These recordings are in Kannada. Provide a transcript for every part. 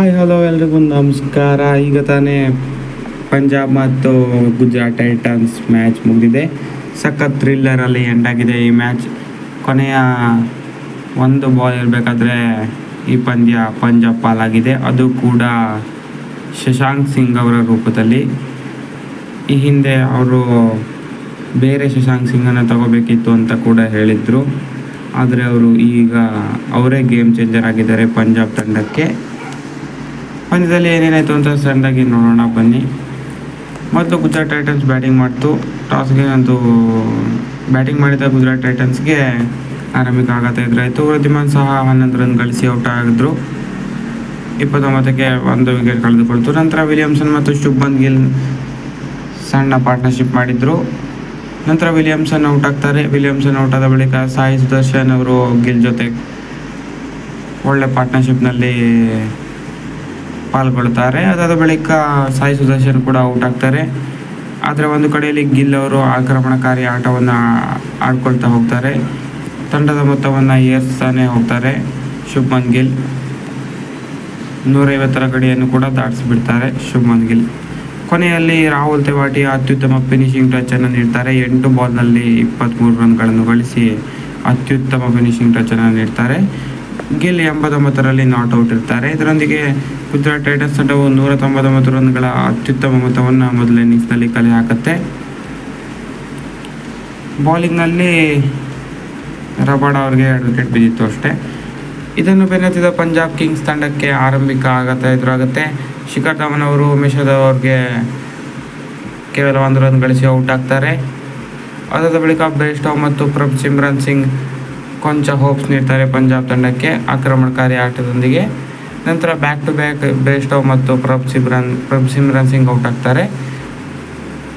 ಹಾಯ್ ಹಲೋ ಎಲ್ರಿಗೂ ನಮಸ್ಕಾರ. ಈಗ ತಾನೇ ಪಂಜಾಬ್ ಮತ್ತು ಗುಜರಾತ್ ಟೈಟನ್ಸ್ ಮ್ಯಾಚ್ ಮುಗಿದಿದೆ. ಸಖತ್ ಥ್ರಿಲ್ಲರಲ್ಲಿ ಎಂಡ್ ಆಗಿದೆ ಈ ಮ್ಯಾಚ್ ಕೊನೆಯ ಒಂದು ಬಾಲ್ ಇರಬೇಕಾದ್ರೆ ಈ ಪಂದ್ಯ ಪಂಜಾಬ್ ಪಾಲಾಗಿದೆ. ಅದು ಕೂಡ ಶಶಾಂಕ್ ಸಿಂಗ್ ಅವರ ರೂಪದಲ್ಲಿ. ಈ ಹಿಂದೆ ಅವರು ಬೇರೆ ಶಶಾಂಕ್ ಸಿಂಗನ್ನು ತಗೋಬೇಕಿತ್ತು ಅಂತ ಕೂಡ ಹೇಳಿದರು. ಆದರೆ ಅವರು ಈಗ ಅವರೇ ಗೇಮ್ ಚೇಂಜರ್ ಆಗಿದ್ದಾರೆ ಪಂಜಾಬ್ ತಂಡಕ್ಕೆ. ಪಂದ್ಯದಲ್ಲಿ ಏನೇನಾಯಿತು ಅಂತ ಸಣ್ಣದಾಗಿ ನೋಡೋಣ, ಬನ್ನಿ. ಮೊದಲು ಗುಜರಾತ್ ಟೈಟನ್ಸ್ ಬ್ಯಾಟಿಂಗ್ ಮಾಡ್ತು. ಟಾಸ್ಗೆ ಒಂದು ಬ್ಯಾಟಿಂಗ್ ಮಾಡಿದ ಗುಜರಾತ್ ಟೈಟನ್ಸ್ಗೆ ಆರಂಭಿಕ ಆಘಾತ ಎದುರಾಯಿತು. ವೃದ್ಧಿಮಾನ್ ಸಹ ಹನ್ನೊಂದು ರನ್ ಗಳಿಸಿ ಔಟ್ ಆಗಿದ್ರು. ಇಪ್ಪತ್ತೊಂಬತ್ತಕ್ಕೆ ಒಂದು ವಿಕೆಟ್ ಕಳೆದುಕೊಳ್ತು. ನಂತರ ವಿಲಿಯಮ್ಸನ್ ಮತ್ತು ಶುಭ್ಮನ್ ಗಿಲ್ ಸಣ್ಣ ಪಾರ್ಟ್ನರ್ಶಿಪ್ ಮಾಡಿದ್ರು. ನಂತರ ವಿಲಿಯಮ್ಸನ್ ಔಟ್ ಆಗ್ತಾರೆ. ವಿಲಿಯಮ್ಸನ್ ಔಟ್ ಆದ ಬಳಿಕ ಸಾಯಿ ಸುದರ್ಶನ್ ಅವರು ಗಿಲ್ ಜೊತೆ ಒಳ್ಳೆ ಪಾರ್ಟ್ನರ್ಶಿಪ್ನಲ್ಲಿ ಪಾಲ್ಗೊಳ್ತಾರೆ. ಅದಾದ ಬಳಿಕ ಸಾಯಿ ಸುದರ್ಶನ್ ಕೂಡ ಔಟ್ ಆಗ್ತಾರೆ. ಆದರೆ ಒಂದು ಕಡೆಯಲ್ಲಿ ಗಿಲ್ ಅವರು ಆಕ್ರಮಣಕಾರಿ ಆಟವನ್ನು ಆಡ್ಕೊಳ್ತಾ ಹೋಗ್ತಾರೆ. ತಂಡದ ಮೊತ್ತವನ್ನು ಏರಿಸ್ತಾನೆ ಹೋಗ್ತಾರೆ ಶುಭ್ಮನ್ ಗಿಲ್. ನೂರೈವತ್ತರ ಗಡಿಯನ್ನು ಕೂಡ ದಾಟಿಸ್ಬಿಡ್ತಾರೆ ಶುಭ್ಮನ್ ಗಿಲ್. ಕೊನೆಯಲ್ಲಿ ರಾಹುಲ್ ತೇವಾಟಿ ಅತ್ಯುತ್ತಮ ಫಿನಿಶಿಂಗ್ ಟಚನ್ನು ನೀಡ್ತಾರೆ. ಎಂಟು ಬಾಲ್ನಲ್ಲಿ ಇಪ್ಪತ್ತ್ಮೂರು ರನ್ಗಳನ್ನು ಗಳಿಸಿ ಅತ್ಯುತ್ತಮ ಫಿನಿಶಿಂಗ್ ಟಚನ್ನು ನೀಡ್ತಾರೆ. ಗಿಲ್ ಎಂಬತ್ತೊಂಬತ್ತರಲ್ಲಿ ನಾಟ್ ಔಟ್ ಇರ್ತಾರೆ. ಇದರೊಂದಿಗೆ ಗುಜರಾತ್ ಟೈಟನ್ಸ್ ತಂಡವು ನೂರ ತೊಂಬತ್ತೊಂಬತ್ತು ರನ್ಗಳ ಅತ್ಯುತ್ತಮ ಮೊತ್ತವನ್ನು ಮೊದಲ ಇನ್ನಿಂಗ್ಸ್ನಲ್ಲಿ ಕಲೆ ಹಾಕುತ್ತೆ. ಬೌಲಿಂಗ್ನಲ್ಲಿ ರಬಾಡ ಅವ್ರಿಗೆ ಎರಡು ವಿಕೆಟ್ ಬಿದ್ದಿತ್ತು ಅಷ್ಟೇ. ಇದನ್ನು ಬೆನ್ನತ್ತಿದ ಪಂಜಾಬ್ ಕಿಂಗ್ಸ್ ತಂಡಕ್ಕೆ ಆರಂಭಿಕ ಆಘಾತ ಎದುರಾಗುತ್ತೆ. ಶಿಖರ್ ಧವನ್ ಅವರು ಉಮೇಶ್ ಯಾದವ್ ಅವ್ರಿಗೆ ಕೇವಲ ಒಂದು ರನ್ ಗಳಿಸಿ ಔಟ್ ಆಗ್ತಾರೆ. ಅದಾದ ಬಳಿಕ ಬೇಸ್ಟೋ ಮತ್ತು ಪ್ರಭ್ ಸಿಮ್ರನ್ ಸಿಂಗ್ ಕೊಂಚ ಹೋಪ್ಸ್ ನೀಡ್ತಾರೆ ಪಂಜಾಬ್ ತಂಡಕ್ಕೆ, ಆಕ್ರಮಣಕಾರಿ ಆಟದೊಂದಿಗೆ. ನಂತರ ಬ್ಯಾಕ್ ಟು ಬ್ಯಾಕ್ ಬೇಸ್ಟೋ ಮತ್ತು ಪ್ರಭ್ ಸಿಮ್ರನ್ ಪ್ರಭ್ ಸಿಮ್ರನ್ ಸಿಂಗ್ ಔಟ್ ಆಗ್ತಾರೆ.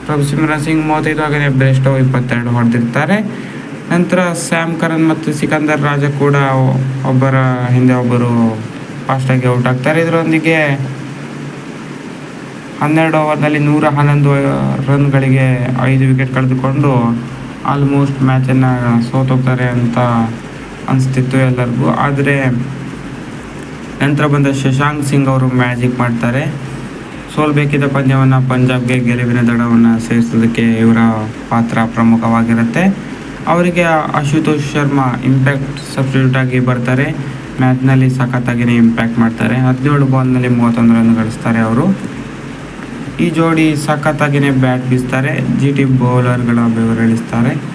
ಪ್ರಭ್ ಸಿಮ್ರನ್ ಸಿಂಗ್ ಮೂವತ್ತೈದು ಹಾಗೆಯೇ ಬೇಸ್ಟೋ ಇಪ್ಪತ್ತೆರಡು ಹೊಡೆದಿರ್ತಾರೆ. ನಂತರ ಸ್ಯಾಮ್ ಕರನ್ ಮತ್ತು ಸಿಕಂದರ್ ರಾಜ ಕೂಡ ಒಬ್ಬರ ಹಿಂದೆ ಒಬ್ಬರು ಫಾಸ್ಟಾಗಿ ಔಟ್ ಆಗ್ತಾರೆ. ಇದರೊಂದಿಗೆ ಹನ್ನೆರಡು ಓವರ್ನಲ್ಲಿ ನೂರ ಹನ್ನೊಂದು ರನ್ಗಳಿಗೆ ಐದು ವಿಕೆಟ್ ಕಳೆದುಕೊಂಡು ಆಲ್ಮೋಸ್ಟ್ ಮ್ಯಾಚನ್ನು ಸೋತೋಗ್ತಾರೆ ಅಂತ ಅನಿಸ್ತಿತ್ತು ಎಲ್ಲರಿಗೂ. ಆದರೆ ನಂತರ ಬಂದ ಶಶಾಂಕ್ ಸಿಂಗ್ ಅವರು ಮ್ಯಾಜಿಕ್ ಮಾಡ್ತಾರೆ. ಸೋಲ್ಬೇಕಿದ್ದ ಪಂದ್ಯವನ್ನು ಪಂಜಾಬ್ಗೆ, ಗೆಲುವಿನ ದಡವನ್ನು ಸೇರಿಸೋದಕ್ಕೆ ಇವರ ಪಾತ್ರ ಪ್ರಮುಖವಾಗಿರುತ್ತೆ. ಅವರಿಗೆ ಆಶುತೋಷ್ ಶರ್ಮಾ ಇಂಪ್ಯಾಕ್ಟ್ ಸಬ್ಸ್ಟಿಟ್ಯೂಟ್ ಆಗಿ ಬರ್ತಾರೆ. ಮ್ಯಾಚ್ನಲ್ಲಿ ಸಖತ್ತಾಗಿಯೇ ಇಂಪ್ಯಾಕ್ಟ್ ಮಾಡ್ತಾರೆ. ಹದಿನೇಳು ಬಾಲ್ನಲ್ಲಿ ಮೂವತ್ತೊಂದು ರನ್ ಗಳಿಸ್ತಾರೆ ಅವರು. ಈ ಜೋಡಿ ಸಖತ್ತಾಗಿಯೇ ಬ್ಯಾಟ್ ಬೀಸ್ತಾರೆ. ಜಿ ಟಿ ಬೌಲರ್ಗಳ ಬೆವರಿಳಿಸ್ತಾರೆ.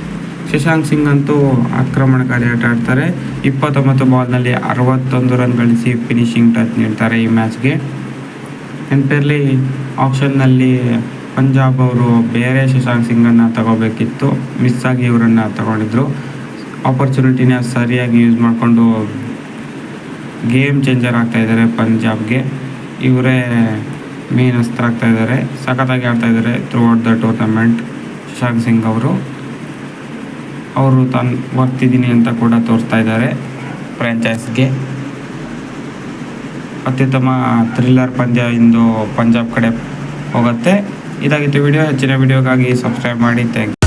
ಶಶಾಂಕ್ ಸಿಂಗ್ ಅಂತೂ ಆಕ್ರಮಣಕಾರಿ ಆಟ ಆಡ್ತಾರೆ. ಇಪ್ಪತ್ತೊಂಬತ್ತು ಬಾಲ್ನಲ್ಲಿ ಅರವತ್ತೊಂದು ರನ್ ಗಳಿಸಿ ಫಿನಿಶಿಂಗ್ ಟಚ್ ನೀಡ್ತಾರೆ ಈ ಮ್ಯಾಚ್ಗೆ. ನೆನಪಿರಲಿ ಆಪ್ಷನ್ನಲ್ಲಿ ಪಂಜಾಬ್ ಅವರು ಬೇರೆ ಶಶಾಂಕ್ ಸಿಂಗನ್ನು ತಗೋಬೇಕಿತ್ತು. ಮಿಸ್ ಆಗಿ ಇವರನ್ನು ತಗೊಂಡಿದ್ರು. ಆಪರ್ಚುನಿಟಿನ ಸರಿಯಾಗಿ ಯೂಸ್ ಮಾಡಿಕೊಂಡು ಗೇಮ್ ಚೇಂಜರ್ ಆಗ್ತಾ ಇದ್ದಾರೆ ಪಂಜಾಬ್ಗೆ. ಇವರೇ ಮೇನ್ ಅಸ್ತ್ರ ಆಗ್ತಾ ಇದ್ದಾರೆ. ಸಖತ್ತಾಗಿ ಆಡ್ತಾ ಇದ್ದಾರೆ throughout the tournament Shashank Singh ಅವರು. ಅವರು ತಾನು ಬರ್ತಿದ್ದೀನಿ ಅಂತ ಕೂಡ ತೋರಿಸ್ತಾ ಇದ್ದಾರೆ ಫ್ರ್ಯಾಂಚೈಸ್ಗೆ. ಅತ್ಯುತ್ತಮ ಥ್ರಿಲ್ಲರ್ ಪಂದ್ಯ ಇಂದು ಪಂಜಾಬ್ ಕಡೆ ಹೋಗುತ್ತೆ. ಇದಾಗಿತ್ತು ವಿಡಿಯೋ. ಹೆಚ್ಚಿನ ವಿಡಿಯೋಗಾಗಿ ಸಬ್ಸ್ಕ್ರೈಬ್ ಮಾಡಿ. ಥ್ಯಾಂಕ್